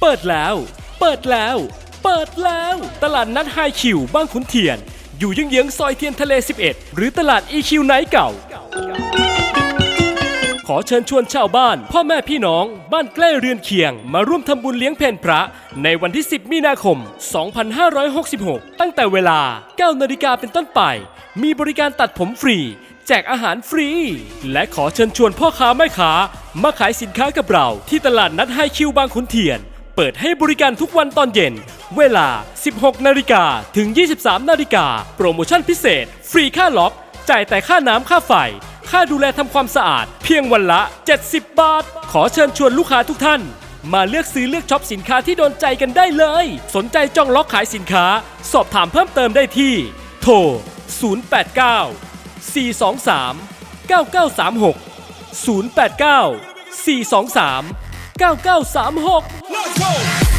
เปิดแล้ว เปิดแล้ว เปิดแล้ว ตลาดนัดไฮคิวบ้านขุนเทียน อยู่ยังเยื้องซอยเทียนทะเล 11 หรือตลาด EQ ไนท์เก่า ขอเชิญชวนชาวบ้าน พ่อแม่พี่น้อง บ้านใกล้เรือนเคียง มาร่วมทำบุญเลี้ยงเพนพระ ในวันที่ 10 มีนาคม 2566 ตั้งแต่เวลา 9 นาฬิกาเป็นต้นไป มีบริการตัดผมฟรี แจกอาหารฟรี และขอเชิญชวนพ่อค้าแม่ค้ามาขายสินค้ากับเรา ที่ตลาดนัดไฮคิวบางขุนเทียน เปิดให้บริการทุกวันตอนเย็น เวลา 16 นาฬิกาถึง 23 นาฬิกา โปรโมชั่นพิเศษ ฟรีค่าล็อก จ่ายแต่ค่าน้ำค่าไฟ ค่าดูแลทำความสะอาด เพียงวันละ 70 บาท ขอเชิญชวนลูกค้าทุกท่านมาเลือกซื้อเลือกช็อปสินค้าที่โดนใจกันได้เลย สนใจจองล็อกขายสินค้า สอบถามเพิ่มเติมได้ที่ โทร 089 423 9936 089 423 9936 Let's go!